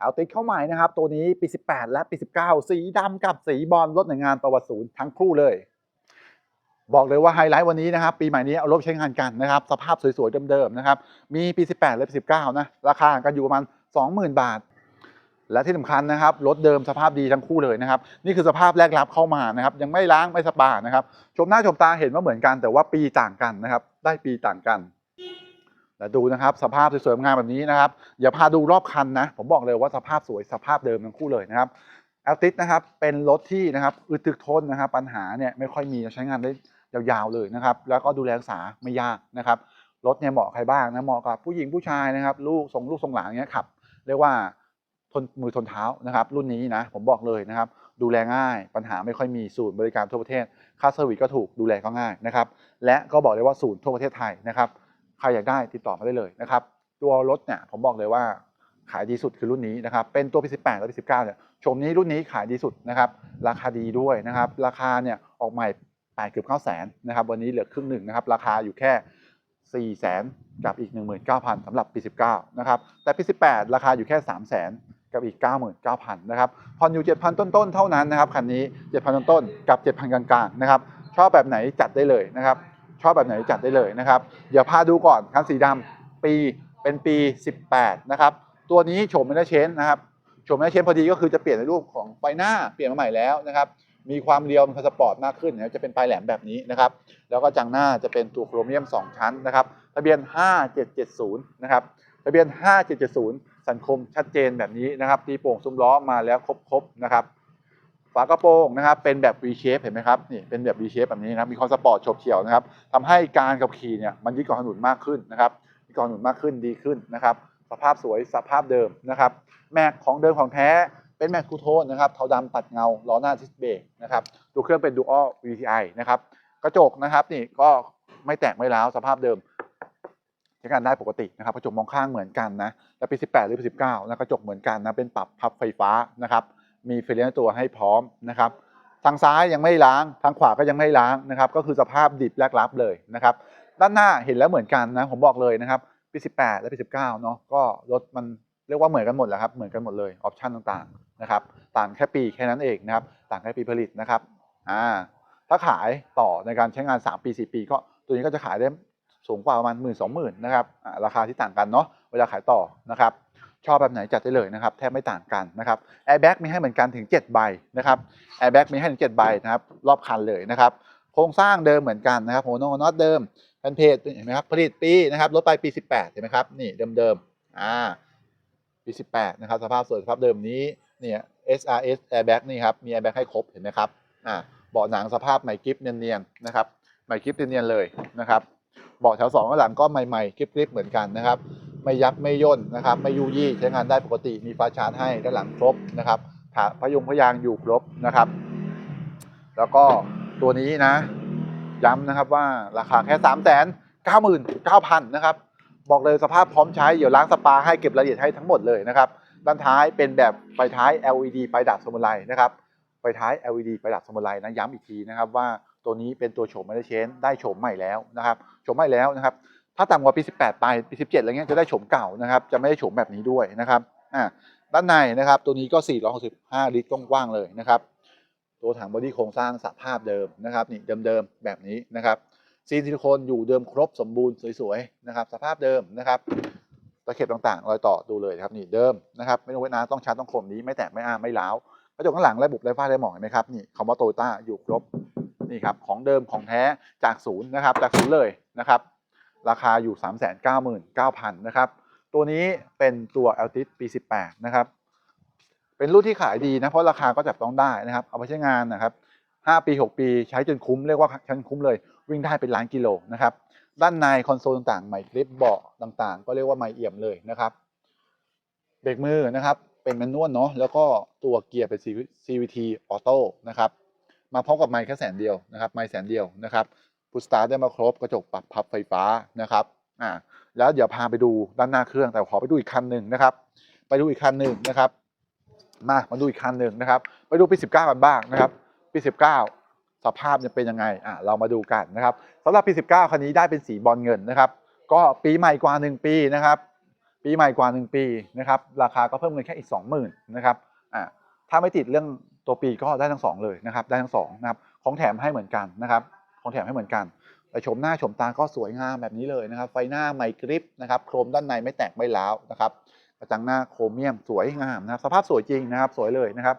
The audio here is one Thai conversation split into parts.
เอาติดเข้าใหม่นะครับ ตัวนี้ปี 18 และปี 19 สีดำกับสีบอลรถหน่วยงานประวัติศูนย์ทั้งคู่เลย บอกเลยว่าไฮไลท์วันนี้นะครับ ปีใหม่นี้เอารถใช้งานกันนะครับ สภาพสวยๆเดิมๆนะครับ มีปี 18 และปี 19 นะ ราคากันอยู่ประมาณ 20,000 บาท และที่สำคัญนะครับรถเดิมสภาพดีทั้งคู่เลยนะครับ นี่คือสภาพแรกรับเข้ามานะครับ ยังไม่ล้างไม่สปานะครับชมหน้าชมตาเห็นว่าเหมือนกันแต่ว่าปีต่างกันนะครับ ได้ปีต่างกัน และดูนะครับสภาพสวยๆงามแบบนี้นะครับอย่าพาดูรอบคันนะ ผมบอกเลยว่าสภาพสวยสภาพเดิมทั้งคู่เลยนะครับแอลติสนะครับเป็นรถที่นะครับอึดถึกทนนะครับ ปัญหาเนี่ยไม่ค่อยมีใช้งานได้ยาวๆเลยนะครับ แล้วก็ดูแลรักษาไม่ยากนะครับรถเนี่ยเหมาะใครบ้างนะเหมาะกับผู้หญิงผู้ชายนะครับ ลูกส่งลูกส่งหลานเงี้ยขับ เรียกว่าทนมือทนเท้านะครับ รุ่นนี้นะผมบอกเลยนะครับ ดูแลง่ายปัญหาไม่ค่อยมีศูนย์บริการทั่วประเทศค่าเซอร์วิสก็ถูกดูแลก็ง่ายนะครับ และก็บอกเลยว่าศูนย์ทั่วประเทศไทยนะครับ ใครอยากได้ติดต่อมาได้เลยนะครับ ตัวรถเนี่ยผมบอกเลยว่าขายดีสุดคือรุ่นนี้นะครับ เป็นตัว P18 และ P19 เนี่ยชมนี้รุ่นนี้ขายดีสุดนะครับ ราคาดีด้วยนะครับ ราคาเนี่ยออกใหม่8เกือบ9แสนนะครับ วันนี้เหลือครึ่งหนึ่งนะครับ ราคาอยู่แค่ 4 แสนกับอีก 19,000สำหรับปี19 นะครับ แต่ปี18 ราคาอยู่แค่ 3 แสนกับอีก 99,000นะครับ ผ่อนอยู่ 7,000 ต้นๆ เท่านั้นนะครับ คันนี้ 7,000 ต้นๆ กับ 7,000 กลางๆ นะครับ ชอบแบบไหนจัดได้เลยนะครับ อบแบบไหนจัดได้เลยนะครับ เดี๋ยวพาดูก่อนคันสีดำปีเป็นปี 18 นะครับ ตัวนี้โฉมไม่ได้เชนนะครับโฉมไม่ได้เชนพอดีก็คือจะเปลี่ยนในรูปของไฟหน้าเปลี่ยนมาใหม่แล้วนะครับมีความเรียวมีความสปอร์ตมากขึ้นนะจะเป็นปลายแหลมแบบนี้นะครับ แล้วก็จังหน้าจะเป็นตัวโครเมียม 2 ชั้นนะครับ ทะเบียน 5770 นะครับ ทะเบียน 5770 สันคมชัดเจนแบบนี้นะครับ ตีโป่งซุ้มล้อมาแล้วครบๆนะครับ ฝากระโปรงนะครับเป็นแบบ V shape เห็นไหมครับนี่เป็นแบบ V shape แบบนี้นะครับมีความสปอร์ตโฉบเฉี่ยวนะครับทำให้การขับขี่เนี่ยมันยึดเกาะถนนมากขึ้นนะครับยึดเกาะถนนมากขึ้นดีขึ้นนะครับสภาพสวยสภาพเดิมนะครับแม็กของเดิมของแท้เป็นแม็กคูโทนนะครับเทาดำตัดเงาล้อหน้าดิสเบรกนะครับตัวเครื่องเป็น Dual VTI นะครับกระจกนะครับนี่ก็ไม่แตกไม่ร้าวสภาพเดิมใช้งานได้ปกตินะครับกระจกมองข้างเหมือนกันนะแต่ปี 18 หรือปี19นะกระจกเหมือนกันนะเป็นปรับพับไฟฟ้านะครับ มีไฟเลี้ยงตัวให้พร้อมนะครับ ทางซ้ายยังไม่ล้าง ทางขวาก็ยังไม่ล้างนะครับ ก็คือสภาพดิบแรกรับเลยนะครับ ด้านหน้าเห็นแล้วเหมือนกันนะ ผมบอกเลยนะครับปี18 และปี19เนาะ ก็รถมันเรียกว่าเหมือนกันหมดแหละครับ เหมือนกันหมดเลย ออปชันต่างๆนะครับ ต่างแค่ปีแค่นั้นเองนะครับ ต่างแค่ปีผลิตนะครับ อ่า ถ้าขายต่อในการใช้งาน 3 ปี 4 ปี ก็ตัวนี้ก็จะขายได้สูงกว่าประมาณหมื่นสองหมื่นนะครับ ราคาที่ต่างกันเนาะ เวลาขายต่อนะครับ ชอบแบบไหนจัดได้เลยนะครับแทบไม่ต่างกันนะครับแอร์แบ็กมีให้เหมือนกันถึง 7 ใบนะครับแอร์แบ็กมีให้ถึง 7 ใบนะครับรอบคันเลยนะครับโครงสร้างเดิมเหมือนกันนะครับโฮโนน็อตเดิมแผ่นเพจเห็นไหมครับผลิตปีนะครับรถไปปี 18เห็นไหมครับนี่เดิมๆอ่าปี 18นะครับสภาพสวยสภาพเดิมนี้เนี่ย SRS airbag นี่ครับมี airbag ให้ครบเห็นไหมครับอ่าเบาะหนังสภาพใหม่กริปเนียนๆนะครับใหม่กริปเนียนๆเลยนะครับเบาะแถวสองข้างหลังก็ใหม่ๆกริปๆเหมือนกันนะครับ ไม่ยักไม่ย่นนะครับ ไม่ยุยี่ใช้งานได้ปกติมีฟ้าชาร์จให้ด้านหลังครบนะครับขาพยุงพยางอยู่ครบนะครับ แล้วก็ตัวนี้นะ ย้ำนะครับว่าราคาแค่ 3 9 9 0 0 0นะครับ บอกเลยสภาพพร้อมใช้เดี๋ยวล้างสปาให้เก็บรายละเอียดให้ทั้งหมดเลยนะครับด้านท้ายเป็นแบบไฟท้าย LED ไฟดับสมุไรนะครับไฟท้าย LED ไฟดับสมุไรนะย้ำอีกทีนะครับว่าตัวนี้เป็นตัวโฉมไม่ได้เชนได้โฉมใหม่แล้วนะครับโฉมใหม่แล้วนะครับ ถ้าต่ำกว่าปี 18 ไปปี 17อะไรเงี้ยจะได้โฉมเก่านะครับ จะไม่ได้โฉมแบบนี้ด้วยนะครับอ่าด้านในนะครับ ตัวนี้ก็ 465 ลิตรกว้างๆเลยนะครับ ตัวถังบอดี้โครงสร้างสภาพเดิมนะครับนี่เดิมๆแบบนี้นะครับซีนซิลิโคนอยู่เดิมครบสมบูรณ์สวยๆนะครับ สภาพเดิมนะครับตะเข็บต่างๆรอยต่อดูเลยครับนี่เดิมนะครับไม่ต้องเว้นนะต้องชาร์จต้องคมนี้ไม่แตกไม่อ้าไม่ร้าวกระจกข้างหลังและบุบไร้ฟ้าไร้หมอกเห็นไหมครับนี่คำว่าโตโยต้าอยู่ครบนี่ครับของเดิมของแท้จากศูนย์นะครับจากศูนย์เลยนะครับ ราคาอยู่ 3 9 9 0 0 0นะครับตัวนี้เป็นตัว a l t i s ปี 18 นะครับ เป็นรุ่นที่ขายดีนะ เพราะราคาก็จับต้องได้นะครับ เอาไปใช้งานนะครับ 5 ปี 6 ปีใช้จนคุ้มเรียกว่าใช้นคุ้มเลย วิ่งได้เป็นล้านกิโลนะครับ ด้านในคอนโซลต่างๆ ใหม่คลิปเบาะต่างๆ ก็เรียกว่าใหม่เอี่ยมเลยนะครับเบรกมือนะครับเป็นแมนนวลเนาะแล้วก็ตัวเกียร์เป็น CVT ออโต้นะครับมาพร้อมกับไมค์แค่แสนเดียวนะครับไมค์แสนเดียวนะครับ พุทสตาร์ทได้มาครบกระจกปรับพับไฟฟ้านะครับอ่าแล้วเดี๋ยวพาไปดูด้านหน้าเครื่องแต่ขอไปดูอีกคันหนึ่งนะครับ ไปดูอีกคันหนึ่งนะครับ มามาดูอีกคันหนึ่งนะครับ ไปดูปี19กันบ้างนะครับปี19สภาพจะเป็นยังไงอ่าเรามาดูกันนะครับสำหรับปี19คันนี้ได้เป็นสีบอลเงินนะครับ ก็ปีใหม่กว่า1ปีนะครับ ปีใหม่กว่า1ปีนะครับ ราคาก็เพิ่มเงินแค่อีก20,000นะครับอ่าถ้าไม่ติดเรื่องตัวปีก็ได้ทั้งสองเลยนะครับ ได้ทั้งสองนะครับ ของแถมให้เหมือนกันนะครับ ของแถมให้เหมือนกันแต่ชมหน้าชมตาก็สวยงามแบบนี้เลยนะครับ ไฟหน้าไมกริปนะครับ โครมด้านในไม่แตกไม่ร้าวนะครับ กระจังหน้าโครเมียมสวยงามนะครับ สภาพสวยจริงนะครับ สวยเลยนะครับ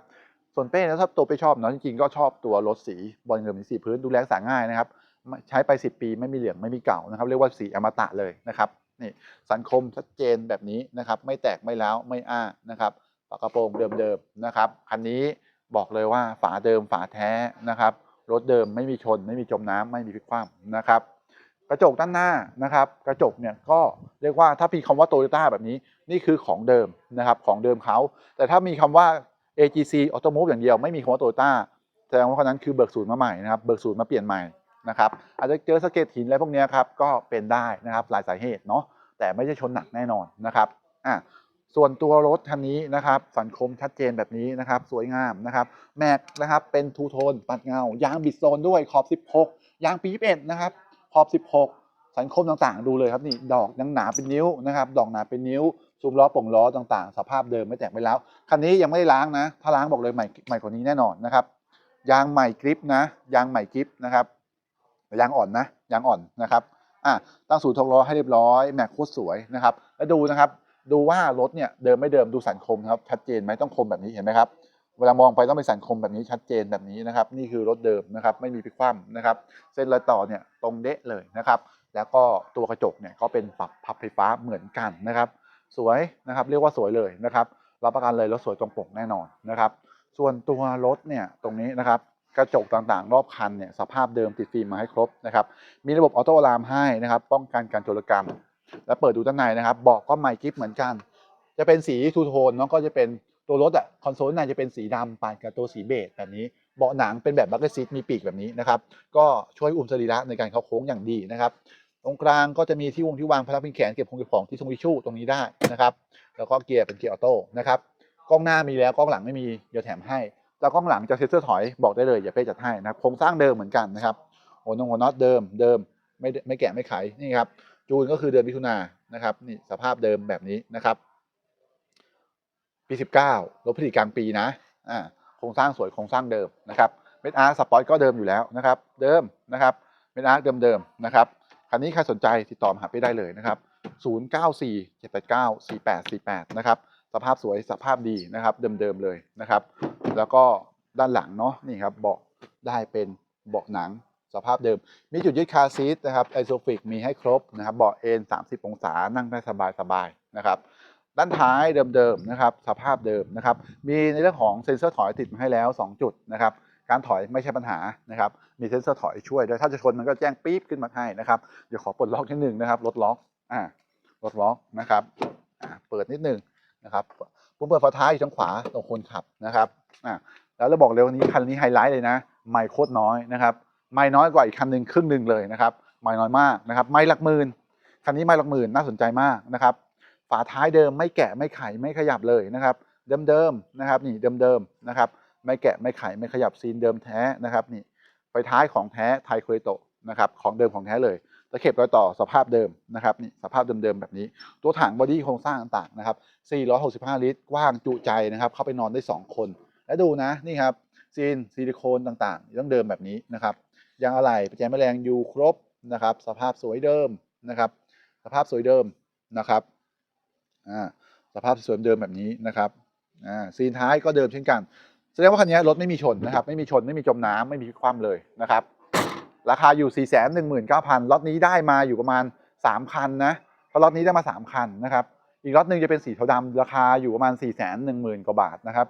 ส่วนเป้แล้วถ้าตัวไปชอบเนาะจริงๆก็ชอบตัวรถสีบอลเงินสีพื้นดูแลรักษาง่ายนะครับ ใช้ไป 10 ปีไม่มีเหลืองไม่มีเก่านะครับ เรียกว่าสีอมตะเลยนะครับนี่สันคมชัดเจนแบบนี้นะครับ ไม่แตกไม่ร้าวไม่อ้านะครับฝากระโปรงเดิมๆนะครับ คันนี้บอกเลยว่าฝาเดิมฝาแท้นะครับ รถเดิมไม่มีชน ไม่มีจมน้ำไม่มีพลิกคว่ำนะครับ กระจกด้านหน้านะครับ กระจกเนี่ยก็เรียกว่าถ้ามีคำว่าโตโยต้าแบบนี้นี่คือของเดิมนะครับของเดิมเขา แต่ถ้ามีคำว่า AGC Automove อย่างเดียวไม่มีคำว่าโตโยต้าแสดงว่าคนนั้นคือเบิกศูนย์มาใหม่นะครับเบิกศูนย์มาเปลี่ยนใหม่นะครับอาจจะเจอสะเก็ดหินอะไรพวกนี้ครับก็เป็นได้นะครับหลายสาเหตุเนาะแต่ไม่ใช่ชนหนักแน่นอนนะครับอะ ส่วนตัวรถคันนี้นะครับสันคมชัดเจนแบบนี้นะครับ สวยงามนะครับ แม็กนะครับเป็นทูโทนปัดเงา ยางบิดโซนด้วยขอบ 16 ยางปี21นะครับ ขอบ 16 สันคมต่างๆ ดูเลยครับนี่ดอกยังหนาเป็นนิ้วนะครับดอกหนาเป็นนิ้วซุ้มล้อป่งล้อต่างๆ สภาพเดิมไม่แตกไม่แล้วคันนี้ยังไม่ได้ล้างนะ ถ้าล้างบอกเลยใหม่ใหม่กว่านี้แน่นอนนะครับ ยางใหม่กริปนะ ยางใหม่กริปนะครับยางอ่อนนะยางอ่อนนะครับอะตั้งศูนย์ทงล้อให้เรียบร้อยแม็กโคตรสวยนะครับ แล้วดูนะครับ ดูว่ารถเนี่ยเดิมไม่เดิมดูสันคมครับชัดเจนไหมต้องคมแบบนี้เห็นไหมครับเวลามองไปต้องเป็นสันคมแบบนี้ชัดเจนแบบนี้นะครับ นี่คือรถเดิมนะครับไม่มีพลิกคว่ำนะครับ เส้นรอยต่อเนี่ยตรงเดะเลยนะครับ แล้วก็ตัวกระจกเนี่ยก็เป็นปรับพับไฟฟ้าเหมือนกันนะครับ สวยนะครับเรียกว่าสวยเลยนะครับรับประกันเลยรถสวยตรงปกแน่นอนนะครับ ส่วนตัวรถเนี่ยตรงนี้นะครับกระจกต่างๆ รอบคันเนี่ยสภาพเดิมติดฟิล์มมาให้ครบนะครับมีระบบออโต้อะลามให้นะครับป้องกันการโจรกรรม แล้วเปิดดูด้านในนะครับเบอกก็ไมค์กิฟเหมือนกัน จะเป็นสีทูโทนเนาะก็จะเป็นตัวรถอะคอนโซลในจะเป็นสีดำปานกับตัวสีเบจแบบนี้เบาะหนังเป็นแบบบัคเก็ตซีทมีปีกแบบนี้นะครับ ก็ช่วยอุ้มสรีระในการเข้าโค้งอย่างดีนะครับ ตรงกลางก็จะมีที่วงที่วางพลังพิงแขนเก็บของเก็บของที่ทรงทิชูตรงนี้ได้นะครับ แล้วก็เกียร์เป็นเกียร์ออโต้นะครับกล้องหน้ามีแล้วกล้องหลังไม่มีเดี๋ยวแถมให้แล้วกล้องหลังจะเซ็นเซอร์ถอยบอกได้เลยอย่าเป้จัดให้นะโครงสร้างเดิมเหมือนกันนะครับโอ้นงหัวน็อตเดิมเดิมไม่ไม่แกะไม่ไขนี่ครับ จูนก็คือเดือนมิถุนานะครับนี่สภาพเดิมแบบนี้นะครับ ปี 19รถผลิตกลางปีนะอ่าโครงสร้างสวยโครงสร้างเดิมนะครับเมดอาร์สปอร์ก็เดิมอยู่แล้วนะครับ เดิมนะครับเมดอาร์เดิมๆนะครับคันนี้ใครสนใจติดต่อมาหาไปได้เลยนะครับ094 789 4848นะครับสภาพสวยสภาพดีนะครับ เดิมๆเลยนะครับ แล้วก็ด้านหลังเนาะนี่ครับเบาะได้เป็นเบาะหนัง สภาพเดิม มีจุดยึดคาซีทนะครับไอโซฟิกมีให้ครบนะครับเบาะเอน30 องศานั่งได้สบายๆนะครับด้านท้ายเดิมๆนะครับสภาพเดิมนะครับ มีในเรื่องของเซ็นเซอร์ถอยติดมาให้แล้ว 2 จุดนะครับการถอยไม่ใช่ปัญหานะครับ มีเซ็นเซอร์ถอยช่วยด้วยถ้าจะชนมันก็แจ้งปี๊บขึ้นมาให้นะครับ เดี๋ยวขอปลดล็อกนิดนึงนะครับรถล็อกอ่ารถล็อกนะครับอ่าเปิดนิดนึงนะครับผมเปิดฝาท้ายอยู่ทางขวาตรงคนขับนะครับอ่าแล้วเราบอกเลยวันนี้คันนี้ไฮไลท์เลยนะ ไมค์โคตรน้อยนะครับ ไม่น้อยกว่าอีกคันหนึ่งครึ่งหนึ่งเลยนะครับไม่น้อยมากนะครับ ไม่หลักหมื่นคันนี้ไม่หลักหมื่นน่าสนใจมากนะครับ ฝาท้ายเดิมไม่แกะไม่ไขไม่ขยับเลยนะครับ เดิมๆนะครับนี่เดิมๆนะครับ ไม่แกะไม่ไขไม่ขยับซีนเดิมแท้นะครับนี่ไฟท้ายของแท้ไทคุยโตะนะครับของเดิมของแท้เลยตะเข็บรอยต่อสภาพเดิมนะครับนี่สภาพเดิมๆแบบนี้ ตัวถังบอดี้โครงสร้างต่างๆนะครับ 465 ลิตรกว้างจุใจนะครับ เข้าไปนอนได้ 2 คน และดูนะนี่ครับซีนซิลิโคนต่างๆต้องเดิมแบบนี้นะครับ ยางอะไหล่ประแจแมลงอยู่ครบนะครับ สภาพสวยเดิมนะครับ สภาพสวยเดิมนะครับอ่าสภาพสวยเดิมแบบนี้นะครับอ่าซีนท้ายก็เดิมเช่นกันแสดงว่าคันนี้รถไม่มีชนนะครับ ไม่มีชนไม่มีจมน้ำไม่มีคว่ำเลยนะครับ ราคาอยู่ 4 1 9 0 0 0ล็อตนี้ได้มาอยู่ประมาณ 3 คันนะเพราะล็อตนี้ได้มา 3 คันนะครับ อีกล็อตหนึ่งจะเป็นสีเทาดำราคาอยู่ประมาณ 4 1 0 0 0 0กว่าบาทนะครับ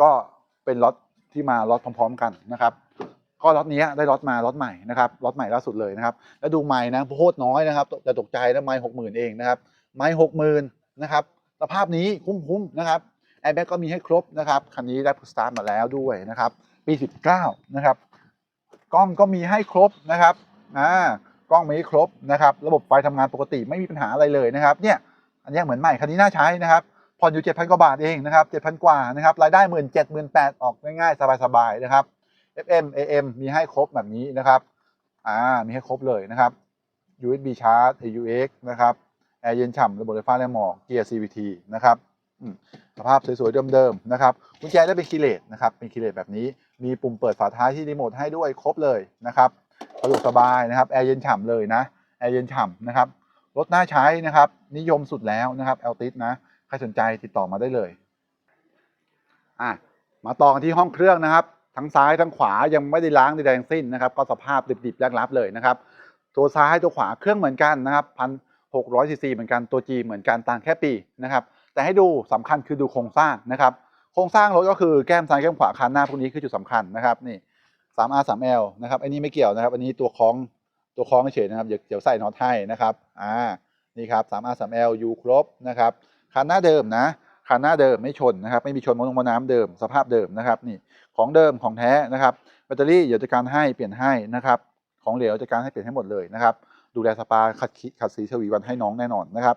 ก็เป็นล็อตที่มาล็อตพร้อม ๆ กันนะครับ ก็ล็อตนี้ได้ล็อตมาล็อตใหม่นะครับล็อตใหม่ล่าสุดเลยนะครับแล้วดูไม้นะโคตรน้อยนะครับจะตกใจนะไม้หกหมื่นเองนะครับไม้หกหมื่นนะครับสภาพนี้คุ้มๆนะครับแอร์แบ็กก็มีให้ครบนะครับคันนี้ได้พุสตาร์ทมาแล้วด้วยนะครับปี 19นะครับกล้องก็มีให้ครบนะครับอ่ากล้องมีให้ครบนะครับ ระบบไฟทำงานปกติไม่มีปัญหาอะไรเลยนะครับเนี่ยอันนี้เหมือนใหม่คันนี้น่าใช้นะครับผ่อนอยู่7,000กว่าบาทเองนะครับ7,000กว่านะครับรายได้1 7 0 0 0 0 8ออกง่ายๆสบายๆนะครับ FM AM มีให้ครบแบบนี้นะครับอ่ามีให้ครบเลยนะครับ USB charge AUX นะครับแอร์เย็นฉ่ำระบบไฟฟ้าแรงหมอกเกียร์ CVT นะครับสภาพสวยๆเดิมๆนะครับกุญแจได้เป็นคีเลสนะครับเป็นคีเลสแบบนี้มีปุ่มเปิดฝาท้ายที่รีโมทให้ด้วยครบเลยนะครับสะดวกสบายนะครับแอร์เย็นฉ่ำเลยนะแอร์เย็นฉ่ำนะครับรถน่าใช้นะครับนิยมสุดแล้วนะครับแอลติสนะใครสนใจติดต่อมาได้เลยอะมาต่อกันที่ห้องเครื่องนะครับ ทั้งซ้ายทั้งขวายังไม่ได้ล้างใดๆทั้งสิ้นนะครับ ก็สภาพดิบๆแรกรับเลยนะครับ ตัวซ้ายตัวขวาเครื่องเหมือนกันนะครับพันหกร้อยซีซีเหมือนกันตัว G เหมือนกันต่างแค่ปีนะครับ แต่ให้ดูสำคัญคือดูโครงสร้างนะครับ โครงสร้างรถก็คือแก้มซ้ายแก้มขวาคันหน้าพวกนี้คือจุดสำคัญนะครับนี่ 3R 3L นะครับอันนี้ไม่เกี่ยวนะครับ อันนี้ตัวคล้องตัวคล้องเฉยนะครับเดี๋ยวเดี๋ยวใส่น็อตให้นะครับอ่านี่ครับ 3R 3L อลยู่ครบนะครับคันหน้าเดิมนะ คันหน้าเดิมไม่ชนนะครับ ไม่มีชนมลงมน้ำเดิมสภาพเดิมนะครับนี่ของเดิมของแท้นะครับแบตเตอรี่เดี๋ยวจัดการให้เปลี่ยนให้นะครับของเหลวจัดการให้เปลี่ยนให้หมดเลยนะครับ ดูแลสปาขัดขีขัดสีชวีวันให้น้องแน่นอนนะครับ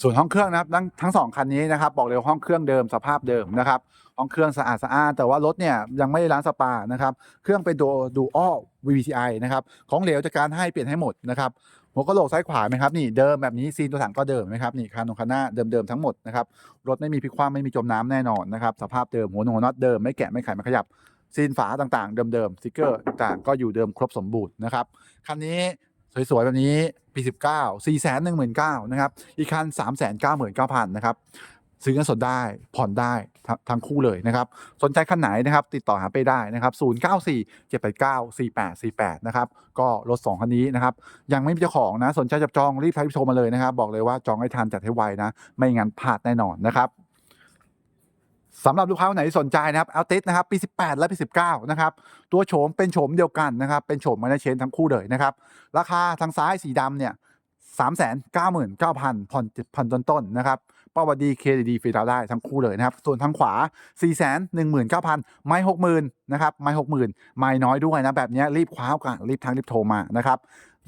ส่วนห้องเครื่องนะครับทั้งสองคันนี้นะครับ บอกเลยห้องเครื่องเดิมสภาพเดิมนะครับ ห้องเครื่องสะอาดสะอานแต่ว่ารถเนี่ยยังไม่ได้ล้างสปานะครับเครื่องเป็นตัวดูอ้อ VVTi นะครับของเหลวจัดการให้เปลี่ยนให้หมดนะครับหัวกะโหลกซ้ายขวาไหมครับนี่เดิมแบบนี้ซีนตัวถังก็เดิมนะครับนี่คันงคันหน้าเดิมๆทั้งหมดนะครับรถไม่มีพลิกคว่ำไม่มีจมน้ำแน่นอนนะครับสภาพเดิมหัวหนหัวน็อตเดิมไม่แกะไม่ไขไม่ขยับซีนฝาต่างๆ เดิมๆสติกเกอร์ต่างๆก็อยู่เดิมครบสมบูรณ์นะครับคันนี้สวยๆ แบบนี้ปี 19 4 1 9 0 0 0นะครับ อีกคัน 3 9 9 0 0 0นะครับ ซื้อเงินสดได้ผ่อนได้ท,ทั้งคู่เลยนะครับ สนใจคันไหนนะครับ ติดต่อหาไปได้นะครับ 094 789 4848 นะครับ ก็รถ2คันนี้นะครับ ยังไม่มีเจ้าของนะ สนใจจับจองรีบทักโทรมาเลยนะครับ บอกเลยว่าจองให้ทันจัดให้ไวนะ ไม่งั้นพลาดแน่นอนนะครับสำหรับลูกค้าไหนที่สนใจนะครับเอาติสนะครับ ปี 18 และปี 19 นะครับ ตัวโฉมเป็นโฉมเดียวกันนะครับ เป็นโฉมมาในเชนทั้งคู่เลยนะครับ ราคาทางซ้ายสีดำเนี่ย399,000ผ่อน7,000ต้นๆนะครับ ป้าวดีเคดีฟรีดาวได้ทั้งคู่เลยนะครับ ส่วนทางขวา 419,000 ไม่60,000นะครับไม่60,000 ไม่น้อยด้วยนะ แบบนี้รีบคว้าโอกาสรีบทางรีบโทรมานะครับ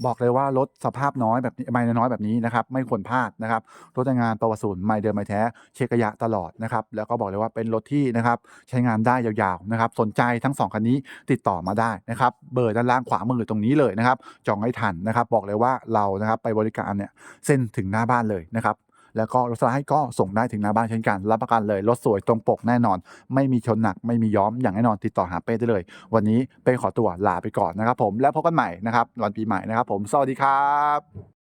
บอกเลยว่ารถสภาพน้อยแบบนี้ไม่น้อยแบบนี้นะครับไม่ควรพลาดนะครับรถแต่งงานประวัติศูนย์ไม่เดิมไม่แท้เช็คระยะตลอดนะครับแล้วก็บอกเลยว่าเป็นรถที่นะครับใช้งานได้ยาวๆนะครับสนใจทั้งสองคันนี้ติดต่อมาได้นะครับเบอร์ด้านล่างขวามือตรงนี้เลยนะครับจองให้ทันนะครับบอกเลยว่าเรานะครับไปบริการเนี่ยเส้นถึงหน้าบ้านเลยนะครับ แล้วก็รถสไลด์ก็ส่งได้ถึงหน้าบ้านเช่นกันรับประกันเลยรถสวยตรงปกแน่นอน ไม่มีชนหนักไม่มีย้อมอย่างแน่นอนติดต่อหาเป้ได้เลย วันนี้เป้ขอตัวลาไปก่อนนะครับผมแล้วพบกันใหม่นะครับวันปีใหม่นะครับผมสวัสดีครับ